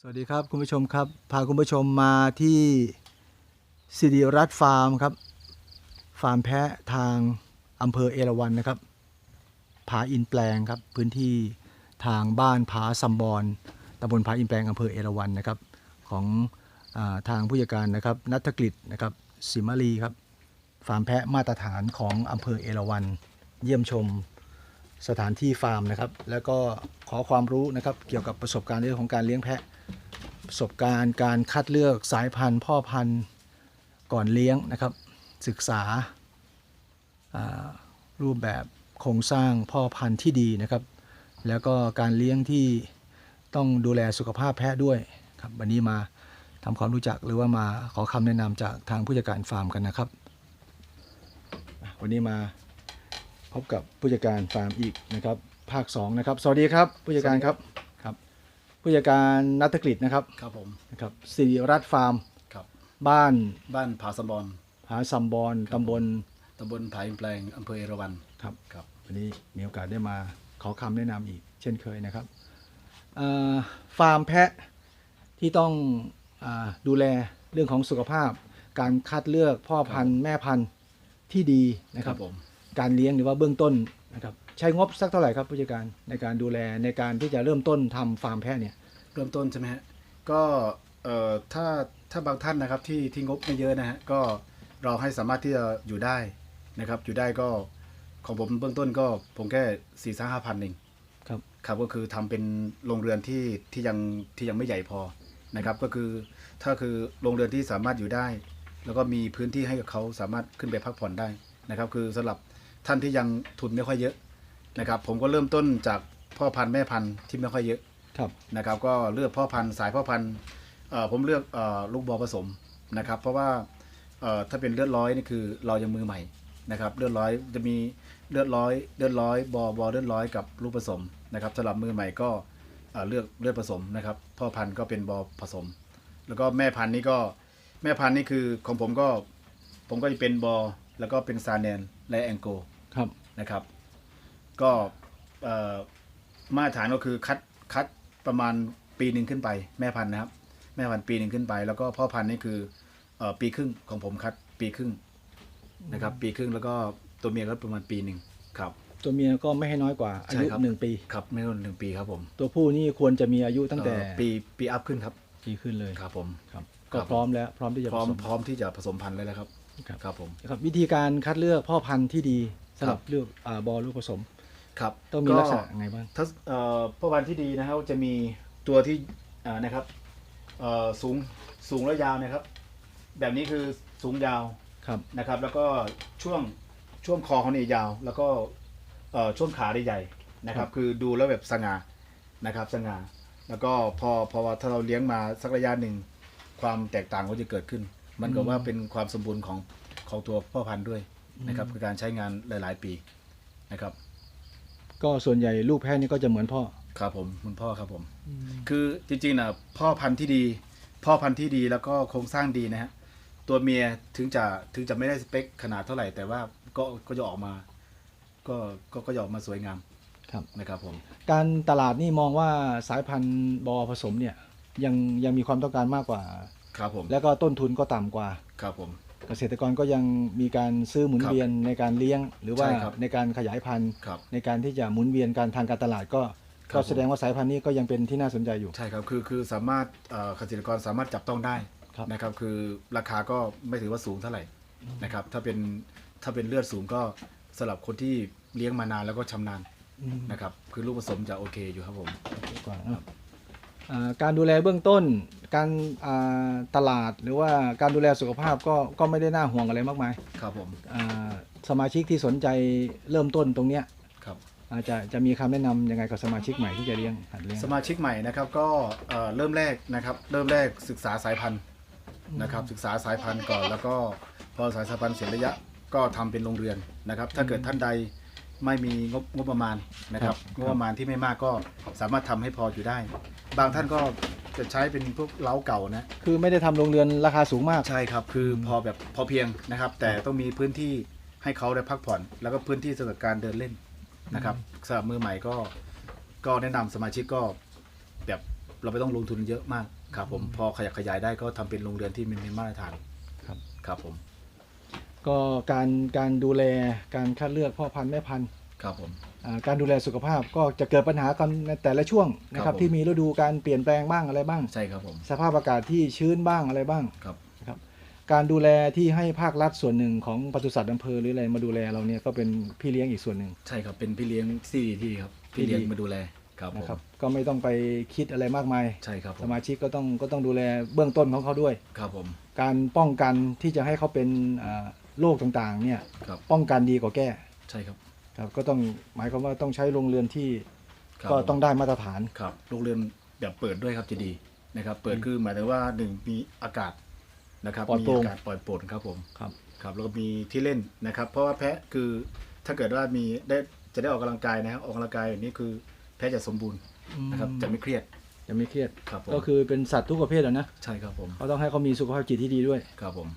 สวัสดีครับคุณผู้ชมครับ พาคุณผู้ชมมาที่สิริรัตฟาร์มครับ ฟาร์มแพะทางอำเภอเอราวัณนะครับ ผาอินแปลงครับ พื้นที่ทางบ้านผาซัมบอนตำบลผาอินแปลงอำเภอเอราวัณนะครับ ของอาทางผู้จัดการนะครับนัทกฤษนะครับสิมาลีครับ ฟาร์มแพะมาตรฐานของอำเภอเอราวัณเยี่ยมชมสถานที่ฟาร์มนะครับ แล้วก็ขอความรู้นะครับเกี่ยวกับประสบการณ์เรื่องของการเลี้ยงแพะ ประสบการณ์การคัดเลือกสายพันธุ์ พ่อพันธุ์ก่อนเลี้ยงนะครับ ศึกษารูปแบบโครงสร้างพ่อพันธุ์ที่ดีนะครับ แล้วก็การเลี้ยงที่ต้องดูแลสุขภาพแพะด้วยครับวันนี้มาทำความรู้จักหรือว่ามาขอคำแนะนำจากทางผู้จัดการฟาร์มกันนะครับ วันนี้มาพบกับผู้จัดการฟาร์มอีกนะครับ ภาคสองนะครับ สวัสดีครับผู้จัดการครับ ผู้จัดการนัทกฤษนะครับครับผมนะครับสิริรัตน์ฟาร์มครับบ้านบ้านผาสมบอนผาซัมบอนตำบลตำบลผาอินแปลงอำเภอเอราวัณครับครับวันนี้มีโอกาสได้มาขอคำแนะนำอีก เช่นเคยนะครับเอ่อฟาร์มแพะที่ต้องอาดูแลเรื่องของสุขภาพ การคัดเลือกพ่อพันธุ์แม่พันธุ์ที่ดีนะครับ ผมการเลี้ยงหรือว่าเบื้องต้นนะครับ ใช้งบสักเท่าไหร่ครับผู้จัดการในการดูแลในการที่จะเริ่มต้นทำฟาร์มแพะเนี่ย เริ่มต้นใช่ไหมฮะก็เอ่อถ้าถ้าบางท่านนะครับที่ที่งบไม่เยอะนะฮะก็เราให้สามารถที่จะอยู่ได้นะครับ อยู่ได้ก็ของผมเบื้องต้นก็ผมแค่สี่สห้าพันเองครับครับก็คือทำเป็นโรงเรือนที่ที่ยังที่ยังไม่ใหญ่พอนะครับก็คือถ้าคือโรงเรือนที่สามารถอยู่ได้ แล้วก็มีพื้นที่ให้กับเขาสามารถขึ้นไปพักผ่อนได้นะครับ คือสำหรับท่านที่ยังทุนไม่ค่อยเยอะ นะครับผมก็เริ่มต้นจากพ่อพันธุ์แม่พันธุ์ที่ไม่ค่อยเยอะครับ นะครับก็เลือกพ่อพันธุ์สายพ่อพันธุ์เอ่อผมเลือกเอ่อลูกบอลผสมนะครับเพราะว่าเอ่อถ้าเป็นเลือดร้อยนี่คือเรายังมือใหม่นะครับเลือดร้อยจะมีเลือดร้อยเลือดร้อยบอบอเลือดร้อยกับลูกผสมนะครับสำหรับมือใหม่ก็เอ่อเลือกเลือดผสมนะครับพ่อพันธุ์ก็เป็นบอผสม แล้วก็แม่พันธุ์นี่ก็แม่พันธุ์นี่คือของผมก็ผมก็จะเป็นบอแล้วก็เป็นซาแนนและแองโก ครับ นะครับ ก็เอ่อมาตรฐานก็คือคัดคัดประมาณปีหนึ่งขึ้นไป แม่พันธุ์นะครับ แม่พันธุ์ปีหนึ่งขึ้นไป แล้วก็พ่อพันธุ์นี่คือเอ่อปีครึ่งของผมคัดปีครึ่งนะครับ ปีครึ่งแล้วก็ตัวเมียก็ประมาณปีหนึ่งครับ ตัวเมียก็ไม่ให้น้อยกว่า อายุใช่ครับ หนึ่งปี ครับไม่เกินหนึ่งปีครับผมตัวผู้นี่ควรจะมีอายุตั้งแต่เอ่อปีปีอัพขึ้นครับปีขึ้นเลยครับผม ครับคก็รับ พร้อมแล้วพร้อมที่จะพร้อมผส พร้อมที่จะผสมพันธุ์เลยแล้วครับครับ ครับผม ครับวิธีการคัดเลือกพ่อพันธุ์ที่ดีสำหรับครับเลือกอาบอลลูกผสม ครับต้องมีลักษณะยังไงบ้างถ้าเอ่อพ่อพันธุ์ที่ดีนะครับจะมีตัวที่อ่านะครับเอ่อสูงสูงและยาวนะครับ แบบนี้คือสูงยาวครับนะครับ แล้วก็ช่วงช่วงคอเขาเนี่ยยาว แล้วก็เอ่อช่วงขาได้ใหญ่นะครับ คือดูแล้วแบบสง่านะครับสง่าแล้วก็พอพอถ้าเราเลี้ยงมาสักระยะหนึ่งความแตกต่างก็จะเกิดขึ้น มันก็ว่าเป็นความสมบูรณ์ของของตัวพ่อพันธุ์ด้วยนะครับคือการใช้งานหลาย ๆ ปีนะครับ ก็ส่วนใหญ่ลูกแพะนี่ก็จะเหมือนพ่อ ครับผมคุณพ่อครับผม คือจริงๆนะพ่อพันธุ์ที่ดี พ่อพันธุ์ที่ดีแล้วก็โครงสร้างดีนะฮะตัวเมียถึงจะถึงจะไม่ได้สเปคขนาดเท่าไหร่ แต่ว่าก็ก็จะออกมา ก็ก็ก็จะออกมาสวยงามครับ นะครับผม การตลาดนี่มองว่าสายพันธุ์บอผสมเนี่ยยังยังมีความต้องการมากกว่า ครับผม แล้วก็ต้นทุนก็ต่ำกว่า ครับผม เกษตรกรก็ยังมีการซื้อหมุนครับเวียนในการเลี้ยง หรือว่าใช่ครับในการขยายพันธุ์ ครับในการที่จะหมุนเวียนการทางการตลาดก็ครับก็แสดงว่าสายพันธุ์นี้ก็ยังเป็นที่น่าสนใจอยู่ ใช่ครับ คือคือสามารถเอ่อเกษตรกรสามารถจับต้องได้ครับ นะครับ คือราคาก็ไม่ถือว่าสูงเท่าไหร่นะครับ ถ้าเป็นถ้าเป็นเลือดสูงก็สำหรับคนที่เลี้ยงมานานแล้วก็ชำนาญอืม นะครับ คือลูกผสมจะโอเคอยู่ครับผม ดีกว่าเนอะอ่าการดูแลเบื้องต้น การอ่าตลาดหรือว่าการดูแลสุขภาพก็ก็ไม่ได้น่าห่วงอะไรมากมายครับผมอ่าสมาชิกที่สนใจเริ่มต้นตรงเนี้ยครับ อาจจะจะมีคำแนะนำยังไงกับสมาชิกใหม่ที่จะเลี้ยงหัดเลี้ยง สมาชิกใหม่นะครับก็เอ่อเริ่มแรกนะครับเริ่มแรกศึกษาสายพันธุ์นะครับศึกษาสายพันธุ์ก่อน แล้วก็พอสายสายพันธุ์เสร็จระยะก็ทำเป็นโรงเรือนนะครับ ถ้าเกิดท่านใดไม่มีงบงบประมาณนะครับงบประมาณที่ไม่มากก็สามารถทำให้พออยู่ได้ บางท่านก็ จะใช้เป็นพวกเล้าเก่านะ คือไม่ได้ทำโรงเรือนราคาสูงมาก ใช่ครับ คือพอแบบพอเพียงนะครับ แต่ต้องมีพื้นที่ให้เขาได้พักผ่อน แล้วก็พื้นที่สำหรับการเดินเล่นนะครับสำหรับมือใหม่ก็ก็แนะนำสมาชิกก็แบบเราไม่ต้องลงทุนเยอะมากครับผมพอขยับขยายได้ก็ทำเป็นโรงเรือนที่มันมีมาตรฐานครับ ครับผมก็การการดูแลการคัดเลือกพ่อพันธุ์แม่พันธุ์ครับผมอ่า การดูแลสุขภาพก็จะเกิดปัญหากันในแต่ละช่วงนะคครัรับบผมที่มีฤดูการเปลี่ยนแปลงบ้างอะไรบ้าง ใช่ครับผมสภาพอากาศที่ชื้นบ้างอะไรบ้างครับนะครับ การดูแลที่ให้ภาครัฐส่วนหนึ่งของปศุสัตว์อำเภอหรืออะไรมาดูแลเราเนี่ยก็เป็นพี่เลี้ยงอีกส่วนหนึ่งใช่ครับเป็นพี่เลี้ยงที่ดีที่ครับพี่เลี้ยงที่ดีมาดูแลครับผนะมครับก็ไม่ต้องไปคิดอะไรมากมายใช่ครับผสมมาชิกก็ต้องก็ต้องดูแลเบื้องต้นของเขาด้วยครับผมการป้องกันที่จะให้เขาเป็นอ่าโรคต่างๆเนี่ยครับป้องกันดีกว่าแก้ใช่ครับ ครับก็ต้องหมายความว่าต้องใช้โรงเรือนที่ครับก็ผมต้องได้มาตรฐาน ครับโรงเรือนแบบเปิดด้วยครับจะดีนะครับ เปิดคือหมายถึงว่าหนึ่งมีอากาศนะครับปลอดมีโปร่ง อากาศปล่อยโปร่งครับผมครับ ครับแล้วก็มีที่เล่นนะครับ เพราะว่าแพะคือถ้าเกิดว่ามีได้จะได้ออกกำลังกายนะครับออกกำลังกายแบบนี้คือแพะจะสมบูรณ์นะครับ จะไม่เครียดจะไม่เครียด ครับผม ก็คือเป็นสัตว์ทุกประเภทอะนะใช่ครับผมเขาต้องให้เขามีสุขภาพจิตที่ดีด้วยครับผม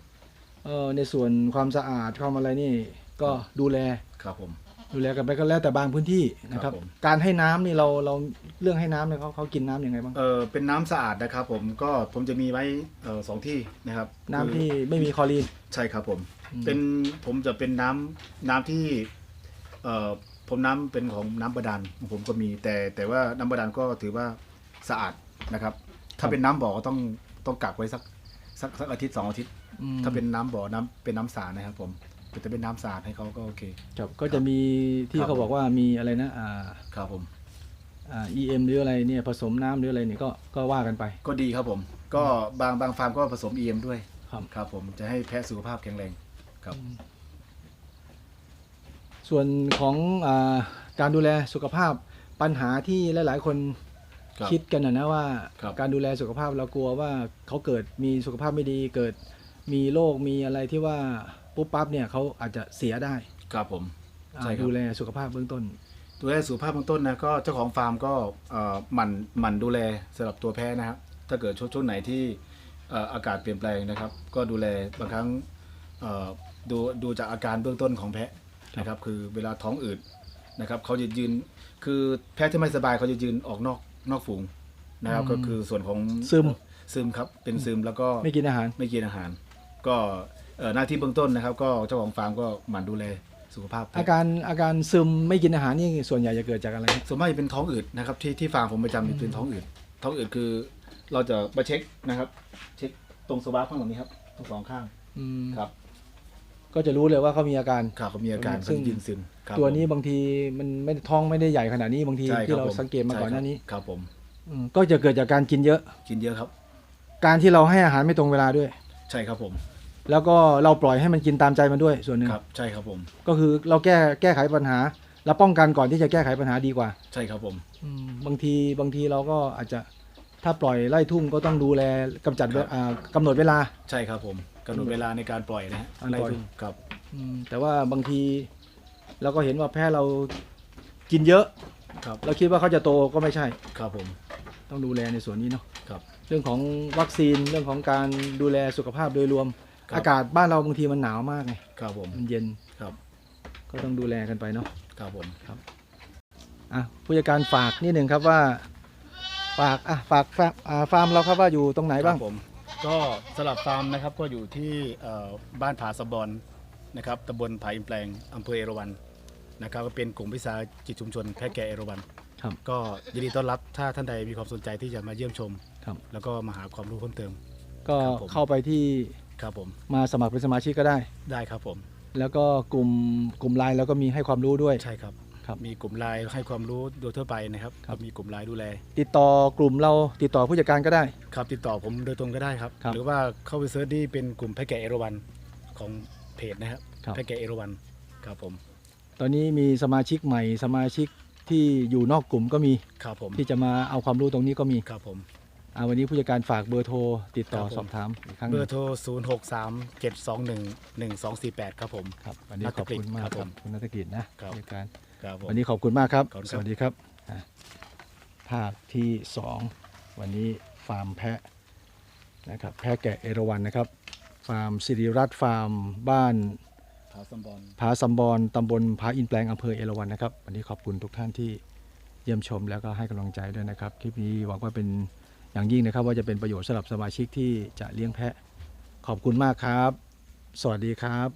เออในส่วนความสะอาดความอะไรนี่ก็ดูแล ครับผม ดูแลกันไปก็แล้วแต่บางพื้นที่นะครับครับผม การให้น้ำนี่เราเราเรื่องให้น้ำเนี่ยเขาเขากินน้ำยังไงบ้าง เออเป็นน้ำสะอาดนะครับผมก็ผมจะมีไว้เออสองที่นะครับน้ำคือที่ไม่มีคลอรีน ใช่ครับผม อืม เป็นผมจะเป็นน้ำน้ำที่เอ่อผมน้ำเป็นของน้ำบาดาลของผมก็มี แต่แต่ว่าน้ำบาดาลก็ถือว่าสะอาดนะครับ ถ้าเป็นน้ำบ่อก็ต้องต้องกักไว้สักสักสักอาทิตย์สองอาทิตย์ อืมถ้าเป็นน้ำบ่อน้ำเป็นน้ำสาดนะครับผม แต่ถ้าเป็นน้ำสะอาดให้เขาก็โอเค ครับก็จะมีที่ครับ เขาบอกว่ามีอะไรนะอ่าครับผม อ่า EM หรืออะไรเนี่ยผสมน้ำหรืออะไรเนี่ยก็ก็ว่ากันไปก็ดีครับผม ก็บางบางฟาร์มก็ผสม EM ด้วย ครับ ครับผมจะให้แพะสุขภาพแข็งแรง ครับ ส่วนของอาการดูแลสุขภาพปัญหาที่หลาย ๆ คนครับคิดกันนะนะว่า ครับ การดูแลสุขภาพเรากลัวว่าเขาเกิดมีสุขภาพไม่ดีเกิดมีโรคมีอะไรที่ว่า ปุ๊บปั๊บเนี่ยเขาอาจจะเสียได้ครับผมอ่าใช่ครับ ดูแลสุขภาพเบื้องต้น ดูแลสุขภาพเบื้องต้นนะก็เจ้าของฟาร์มก็เอ่อหมั่นหมั่นดูแลสำหรับตัวแพ้นะครับถ้าเกิดช่วงช่วงไหนที่เอ่ออากาศเปลี่ยนแปลงนะครับ ก็ดูแลบางครั้งเอ่อดูดูจากอาการเบื้องต้นของแพะนะครับ คือเวลาท้องอืดนะครับเขาจะยืนคือแพะที่ไม่สบายเขาจะยืนออกนอกนอกฝูงนะครับอืมก็คือส่วนของซึม ซึมครับเป็นซึมแล้วก็ ไม่กินอาหาร ไม่กินอาหาร ก็ เอ่อหน้าที่เบื้องต้นนะครับ ก็เจ้าของฟาร์มก็หมั่นดูแลสุขภาพแพะอาการอาการซึมไม่กินอาหารนี่ส่วนใหญ่จะเกิดจากอะไรฮะส่วนมากจะเป็นท้องอืดนะครับที่ที่ฟาร์มผมประจำจะเป็นท้องอืดท้องอืดคือเราจะมาเช็คนะครับ เช็คตรงสวาข้างหลังนี้ครับทั้งสองข้างอืมครับก็จะรู้เลยว่าเขามีอาการครับเขามีอาการซึ่เขางยืนซึมครับตัวนี้ผมบางทีมันไม่ท้องไม่ได้ใหญ่ขนาดนี้บางทีใช่ที่คบเราผสังเกตมาก่อนหน้านี้ใช่ครับครับผมอืมก็จะเกิดจากการกินเยอะ กินเยอะครับ การที่เราให้อาหารไม่ตรงเวลาด้วย ใช่ครับผม แล้วก็เราปล่อยให้มันกินตามใจมันด้วยส่วนหนึ่งครับ ใช่ครับผม ก็คือเราแก้แก้ไขปัญหาเราป้องกันก่อนที่จะแก้ไขปัญหาดีกว่า ใช่ครับผมอืมบางทีบางทีเราก็อาจจะถ้าปล่อยไล่ทุ่งก็ต้องดูแลกำจัดเวครับอ่ากำหนดเวลา ใช่ครับผมกำหนดเวลาในการปล่อยนะฮะการปล่อยไทุ่งครับ อืมแต่ว่าบางทีเราก็เห็นว่าแพ้เรากินเยอะ ครับเราคิดว่าเขาจะโตก็ไม่ใช่ ครับผม ต้องดูแลในส่วนนี้เนาะครับ เรื่องของวัคซีนเรื่องของการดูแลสุขภาพโดยรวม ครับ อากาศบ้านเราบางทีมันหนาวมากไงครับผม มันเย็นครับ ก็ต้องดูแลกันไปเนาะครับผมอะผู้จัดการฝากนิดหนึ่งครับว่าฝากอะฝากฟาร์มอ่าฟาร์มเราครับว่าอยู่ตรงไหนบ้าง ครับผมก็สลับฟาร์มนะครับก็อยู่ที่เอ่อบ้านผาสะบอนนะครับตำบลผาอินแปลงอำเภอเอราวัณนะครับก็เป็นกลุ่มวิสาหกิจชุมชนแพะแกะเอราวัณครับ ก็ยินดีต้อนรับถ้าท่านใดมีความสนใจที่จะมาเยี่ยมชม ครับ แล้วก็มาหาความรู้เพิ่มเติม ก็ครับผม เข้าไปที่ ครับผมมาสมัครเป็นสมาชิกก็ได้ ได้ครับผม แล้วก็กลุ่มกลุ่มไลน์แล้วก็มีให้ความรู้ด้วย ใช่ครับ ครับมีกลุ่มไลน์ให้ความรู้โดยทั่วไปนะครับครับ มีกลุ่มไลน์ดูแล ติดต่อกลุ่มเราติดต่อผู้จัดการก็ได้ ครับติดต่อผมโดยตรงก็ได้ครับ ครับ หรือว่าเข้าไปเซิร์ชที่เป็นกลุ่มแพะแกะเอราวัณของเพจนะครับครับ แพะแกะเอราวัณครับผมตอนนี้มีสมาชิกใหม่สมาชิกที่อยู่นอกกลุ่มก็มีครับผมที่จะมาเอาความรู้ตรงนี้ก็มี ครับผม อ่าวันนี้ผู้จัดการฝากเบอร์โทรติดต่อครับผม สอบถามอีกครั้งหเบนึ่องร์โทร 0 6 3 7 2 1 1 2 4 8 ครับผม ครับวันนี้นัขฐอบกฤษคุณมากครับคผรับมคุณนักกิจนะครับผู้จัดการครับผม วันนี้ขอบคุณมากครับ ขอบคุณสครับ วัสดีครับอะภาคที่สองวันนี้ฟาร์มแพะนะครับแพะแกะเอราวันนะครับ ฟาร์มสิริรัตน์ฟาร์มบ้านผาสมบอล ผาสัมบอนตำบลผาอินแปลงอำเภอเอราวันนะครับ วันนี้ขอบคุณทุกท่านที่เยี่ยมชมแล้วก็ให้กำลังใจด้วยนะครับ คลิปนี้หวังว่าเป็น อย่างยิ่งนะครับว่าจะเป็นประโยชน์สำหรับสมาชิกที่จะเลี้ยงแพะ ขอบคุณมากครับ สวัสดีครับ